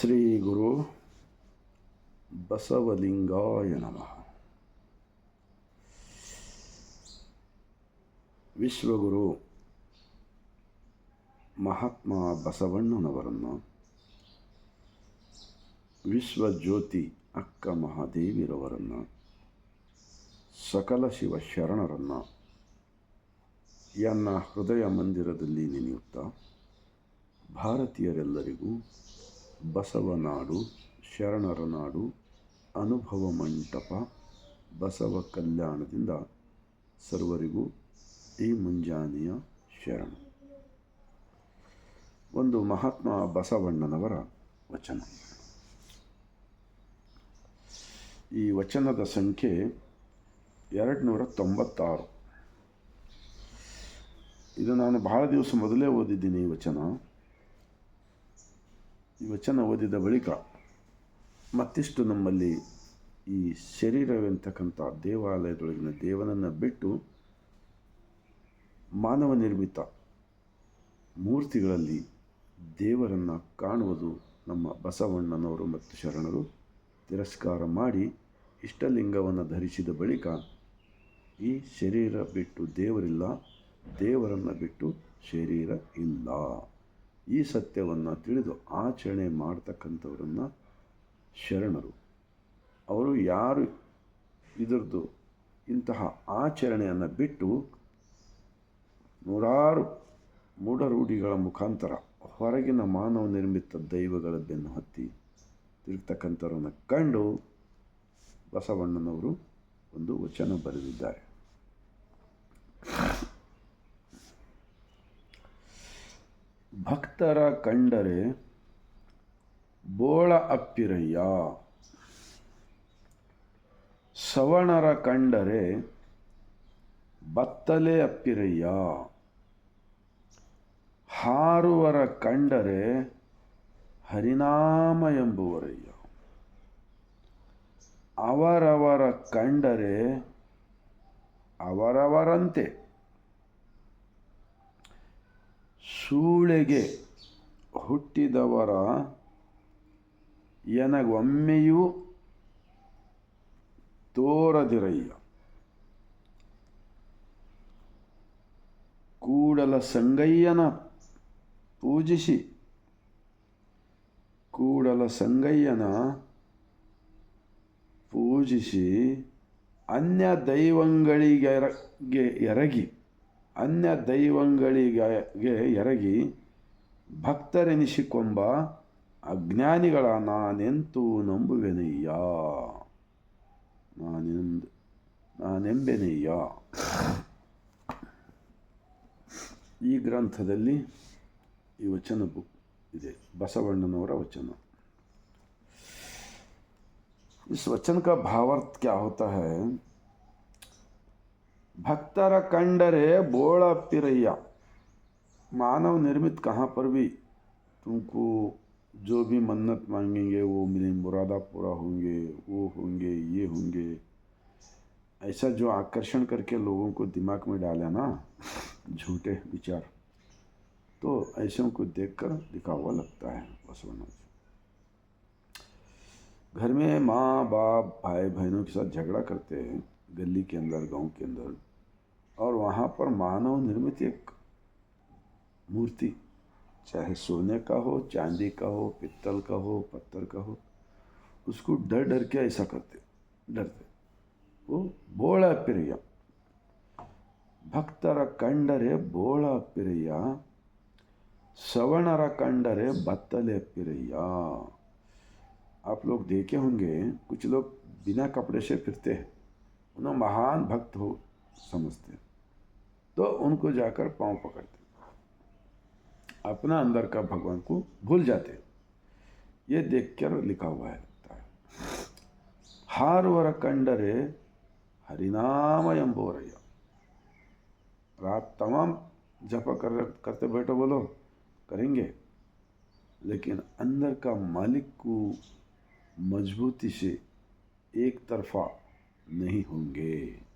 ಶ್ರೀ ಗುರು ಬಸವಲಿಂಗಾಯ ನಮಃ. ವಿಶ್ವಗುರು ಮಹಾತ್ಮ ಬಸವಣ್ಣನವರನ್ನು ವಿಶ್ವಜ್ಯೋತಿ ಅಕ್ಕ ಮಹಾದೇವಿರವರನ್ನು ಸಕಲ ಶಿವ ಶರಣರನ್ನು ಎನ್ನ ಹೃದಯ ಮಂದಿರದಲ್ಲಿ ನೆನೆಯುತ್ತಾ ಭಾರತೀಯರೆಲ್ಲರಿಗೂ ಬಸವನಾಡು ಶರಣರ ನಾಡು ಅನುಭವ ಮಂಟಪ, ಬಸವ ಕಲ್ಯಾಣದಿಂದ ಸರ್ವರಿಗೂ ಈ ಮುಂಜಾನೆಯ ಶರಣ. ಒಂದು ಮಹಾತ್ಮ ಬಸವಣ್ಣನವರ ವಚನ. ಈ ವಚನದ ಸಂಖ್ಯೆ ಎರಡು ನೂರ ತೊಂಬತ್ತಾರು ಇದು ನಾನು ಬಹಳ ದಿವಸ ಮೊದಲೇ ಓದಿದ್ದೀನಿ ಈ ವಚನ. ವಚನ ಓದಿದ ಬಳಿಕ ಮತ್ತಿಷ್ಟು ನಮ್ಮಲ್ಲಿ ಈ ಶರೀರವೆಂತಕ್ಕಂಥ ದೇವಾಲಯದೊಳಗಿನ ದೇವನನ್ನು ಬಿಟ್ಟು ಮಾನವ ನಿರ್ಮಿತ ಮೂರ್ತಿಗಳಲ್ಲಿ ದೇವರನ್ನು ಕಾಣುವುದು ನಮ್ಮ ಬಸವಣ್ಣನವರು ಮತ್ತು ಶರಣರು ತಿರಸ್ಕಾರ ಮಾಡಿ ಇಷ್ಟಲಿಂಗವನ್ನು ಧರಿಸಿದ ಬಳಿಕ ಈ ಶರೀರ ಬಿಟ್ಟು ದೇವರಿಲ್ಲ, ದೇವರನ್ನು ಬಿಟ್ಟು ಶರೀರ ಇಲ್ಲ. ಈ ಸತ್ಯವನ್ನು ತಿಳಿದು ಆಚರಣೆ ಮಾಡ್ತಕ್ಕಂಥವ್ರನ್ನು ಶರಣರು. ಅವರು ಯಾರು ಇದರದು ಇಂತಹ ಆಚರಣೆಯನ್ನು ಬಿಟ್ಟು ನೂರಾರು ಮೂಢರೂಢಿಗಳ ಮುಖಾಂತರ ಹೊರಗಿನ ಮಾನವ ನಿರ್ಮಿತ ದೈವಗಳ ಬೆನ್ನು ಹತ್ತಿ ತಿರುಗ್ತಕ್ಕಂಥವ್ರನ್ನು ಕಂಡು ಬಸವಣ್ಣನವರು ಒಂದು ವಚನ ಬರೆದಿದ್ದಾರೆ. ಭಕ್ತರ ಕಂಡರೆ ಬೋಳ ಅಪ್ಪಿರಯ್ಯ. ಸವಣರ ಕಂಡರೆ ಬತ್ತಲೆ ಅಪ್ಪಿರಯ್ಯ. ಹಾರುವರ ಕಂಡರೆ ಹರಿನಾಮ ಎಂಬುವರಯ್ಯ. ಅವರವರ ಕಂಡರೆ ಅವರವರಂತೆ. ಸೂಳೆಗೆ ಹುಟ್ಟಿದವರ ಎನಗೊಮ್ಮೆಯೂ ತೋರದಿರಯ್ಯ. ಕೂಡಲ ಸಂಗಯ್ಯನ ಪೂಜಿಸಿ ಕೂಡಲ ಸಂಗಯ್ಯನ ಪೂಜಿಸಿ ಅನ್ಯ ದೈವಂಗಳಿಗೆ ಎರಗಿ ಅನ್ಯ ದೈವಂಗಳಿಗೆ ಎರಗಿ ಭಕ್ತರೆನಿಸಿಕೊಂಬ ಅಜ್ಞಾನಿಗಳ ನಾನೆಂತೂ ನಂಬುವೆನಯ್ಯ ನಾನೆಂದು ನಾನೆಂಬೆನಯ್ಯ ಈ ಗ್ರಂಥದಲ್ಲಿ ಈ ವಚನ ಬುಕ್ ಇದೆ ಬಸವಣ್ಣನವರ वचन इस वचन का भावार्थ क्या होता है भक्तर कंडरे बोड़ा पिरैया। मानव निर्मित कहाँ पर भी तुमको जो भी मन्नत मांगेंगे, वो मिले। मुरादा पूरा होंगे, वो होंगे, ये होंगे। ऐसा जो आकर्षण करके लोगों को दिमाग में डाला ना, झूठे विचार तो ऐसों को देखकर हुआ लगता है बसवना घर में माँ, बाप भाई बहनों के साथ झगड़ा करते हैं, गली के अंदर, गाँव के अंदर। और वहाँ पर मानव निर्मित एक मूर्ति, चाहे सोने का हो, चांदी का हो, पित्तल का हो, पत्थर का हो, उसको डर डर के ऐसा करते, डरते। वो बोला, पिरैया, भक्तर कंडरे बोला, पिरैया सवर्णरा कंडरे बत्तले पिरैया। आप लोग देखे होंगे, कुछ लोग बिना कपड़े से फिरते हैं, उन्हें महान भक्त हो समझते तो उनको जाकर पाँव पकड़ते अपना अंदर का भगवान को भूल जाते ये देख कर लिखा हुआ है, लगता है। हारवर कंडरे हरिनाम एंबोरಯ್ಯ रात तमाम जप कर करते बैठो बोलो, करेंगे। लेकिन अंदर का मालिक को मजबूती से एक तरफा नहीं होंगे।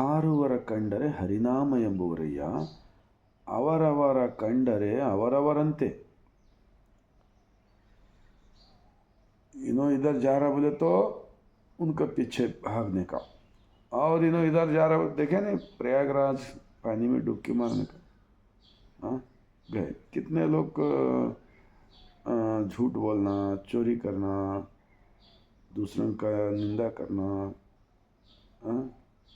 ಹಾರುವರ ಕಂಡರೆ ಹರಿನಾಮ ಎಂಬುವರಯ್ಯ ಅವರವರ ಕಂಡರೆ ಅವರವರಂತೆ इन्हों इधर जा रहा बोले तो उनका पीछे भागने का और इन्हों इधर जा रहा देखे नहीं प्रयागराज पानी में डुबकी मारने का हाँ गए कितने लोग अ, झूठ बोलना चोरी करना दूसरों का निंदा करना हाँ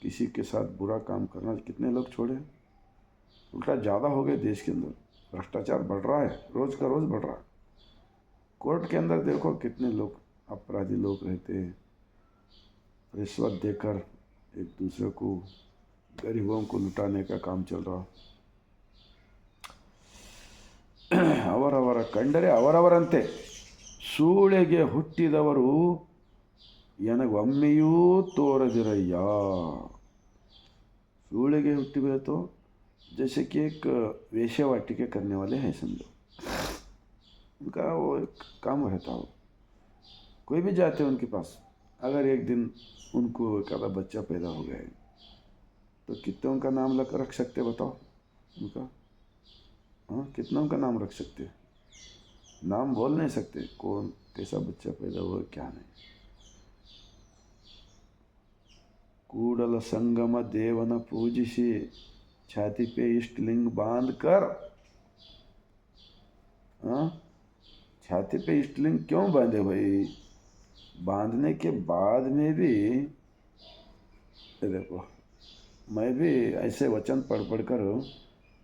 किसी के साथ बुरा काम करना कितने लोग छोड़े उल्टा ज़्यादा हो गए देश के अंदर भ्रष्टाचार बढ़ रहा है रोज़ का रोज़ बढ़ रहा है कोर्ट के अंदर देखो कितने लोग अपराधी लोग रहते हैं रिश्वत देकर एक दूसरे को गरीबों को लुटाने का काम चल रहा ಅವರವರ ಕಂಡರೆ ಅವರವರಂತೆ ಸೂಳೆಗೆ ಹುಟ್ಟಿದವರು ನನಗೊಮ್ಮೆಯೂ ತೋರದಿರಯ್ಯ सूढ़े हुट्टी बोले तो जैसे कि एक वेश्यावाटिके करने वाले हैं समझो उनका वो एक काम रहता हो कोई भी जाते हैं उनके पास अगर एक दिन उनको एक आधा बच्चा पैदा हो गया है तो कितने उनका नाम लग रख सकते बताओ उनका हाँ कितना उनका नाम रख सकते नाम बोल नहीं सकते कौन कैसा बच्चा पैदा हुआ क्या नहीं ಕೂಡಲ ಸಂಗಮ ದೇವನ ಪೂಜಿಸಿ छाती पे इष्टलिंग बांध कर हाँ छाती पे इष्टलिंग क्यों बांधे भाई बांधने के बाद में भी ये देखो मैं भी ऐसे वचन पढ़ पढ़ कर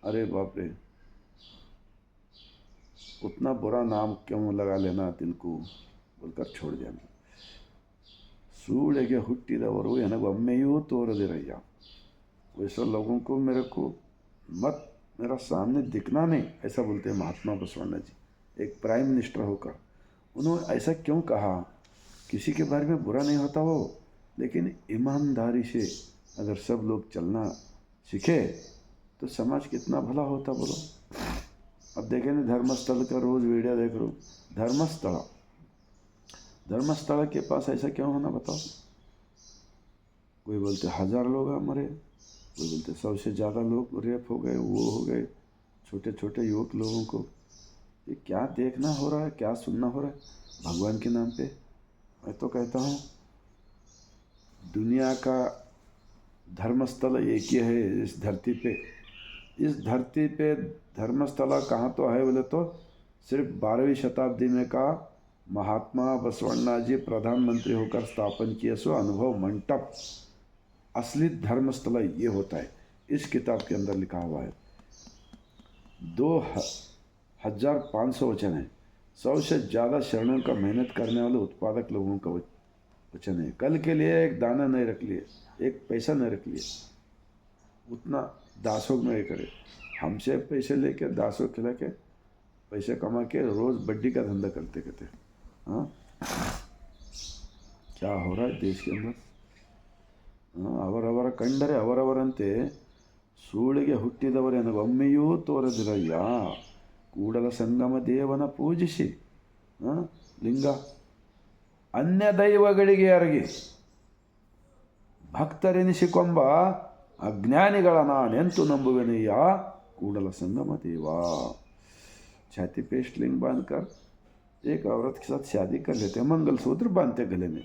अरे बाप रे उतना बुरा नाम क्यों लगा लेना दिल को बोलकर छोड़ दिया मैं ಸೂಳೆಗೆ ಹುಟ್ಟಿದವರು ನನಗೊಮ್ಮೆಯೂ ತೋರದಿರಯ್ಯ वैसे लोगों को मेरे को मत मेरा सामने दिखना नहीं ऐसा बोलते हैं महात्मा बसवण्णा जी एक प्राइम मिनिस्टर होकर उन्होंने ऐसा क्यों कहा किसी के बारे में बुरा नहीं होता हो लेकिन ईमानदारी से अगर सब लोग चलना सीखे तो समाज कितना भला होता बोलो अब देखें ना धर्मस्थल का रोज़ वीडियो देख रहा हूँ धर्मस्थल धर्मस्थल के पास ऐसा क्यों होना बताओ। कोई बोलते हज़ार लोग मरे कोई बोलते सबसे ज़्यादा लोग रेप हो गए, वो हो गए छोटे छोटे युवक लोगों को। ये क्या देखना हो रहा है, क्या सुनना हो रहा है? भगवान के नाम पे मैं तो कहता हूँ, दुनिया का धर्मस्थल एक ही है इस धरती पे। इस धरती पे धर्मस्थल कहाँ तो है बोले तो सिर्फ़ बारहवीं शताब्दी में का महात्मा बसवण्णा जी प्रधानमंत्री होकर स्थापन किए सो अनुभव मंटप असली धर्मस्थल ये होता है। इस किताब के अंदर लिखा हुआ है। दो हज़ार पाँच सौ वचन है। सौ से ज़्यादा शरणों का मेहनत करने वाले उत्पादक लोगों का वचन है। कल के लिए एक दाना नहीं रख लिए, एक पैसा नहीं रख लिए। उतना दासों नहीं करे। हमसे पैसे लेके दासों खिला के, पैसे कमा के रोज़ बड्डी का धंधा करते कहते हाँ क्या हो रहा है देश के अंदर ಅವರವರ ಕಂಡರೆ ಅವರವರಂತೆ ಸೂಳಿಗೆ ಹುಟ್ಟಿದವರು ನನಗೊಮ್ಮೆಯೂ ತೋರದಿರಯ್ಯ ಕೂಡಲ ಸಂಗಮ ದೇವನ ಪೂಜಿಸಿ ಲಿಂಗ ಅನ್ಯ ದೈವಗಳಿಗೆ ಅರಗಿ ಭಕ್ತರೆನಿಸಿಕೊಂಬ ಅಜ್ಞಾನಿಗಳ ನಾನೆಂತು ನಂಬುವೆನಯ್ಯ ಕೂಡಲ ಸಂಗಮ ದೇವ छाती पे स्लिंग बांध कर एक औरत के साथ शादी कर लेते हैं, मंगलसूत्र बांधते गले में।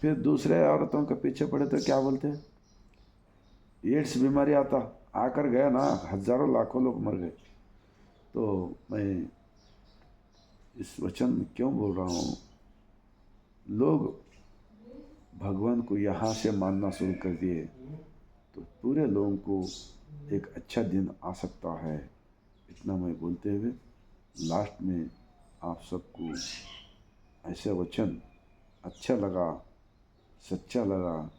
फिर दूसरे औरतों के पीछे पड़े तो क्या बोलते हैं? एड्स बीमारी आता, आकर गया ना, हज़ारों लाखों लोग मर गए। तो मैं इस वचन क्यों बोल रहा हूँ? लोग भगवान को यहाँ से मानना शुरू कर दिए तो पूरे लोगों को एक अच्छा दिन आ सकता है, इतना मैं बोलते हुए लास्ट में आप सबको ऐसे वचन अच्छा लगा, सच्चा लगा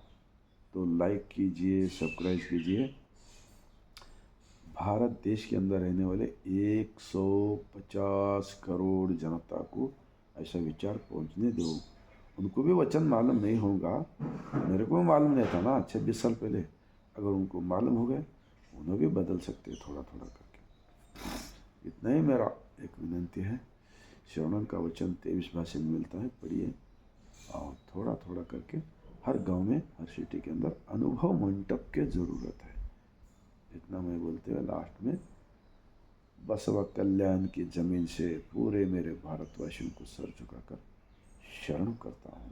तो लाइक कीजिए सब्सक्राइब कीजिए। भारत देश के अंदर रहने वाले 150 करोड़ जनता को ऐसा विचार पहुँचने दो। उनको भी वचन मालूम नहीं होगा। मेरे को भी मालूम नहीं था ना, छब्बीस साल पहले। अगर उनको मालूम हो गए उन्हें भी बदल सकते थोड़ा थोड़ा करके। इतना ही मेरा एक विनंती है। श्रवणन का वचन तेईस भाषा में मिलता है, पढ़िए। और थोड़ा थोड़ा करके हर गाँव में, हर सिटी के अंदर अनुभव मंडप के ज़रूरत है। इतना मैं बोलते हुए लास्ट में बसव कल्याण की ज़मीन से पूरे मेरे भारतवासियों को सर झुकाकर शरण करता हूँ।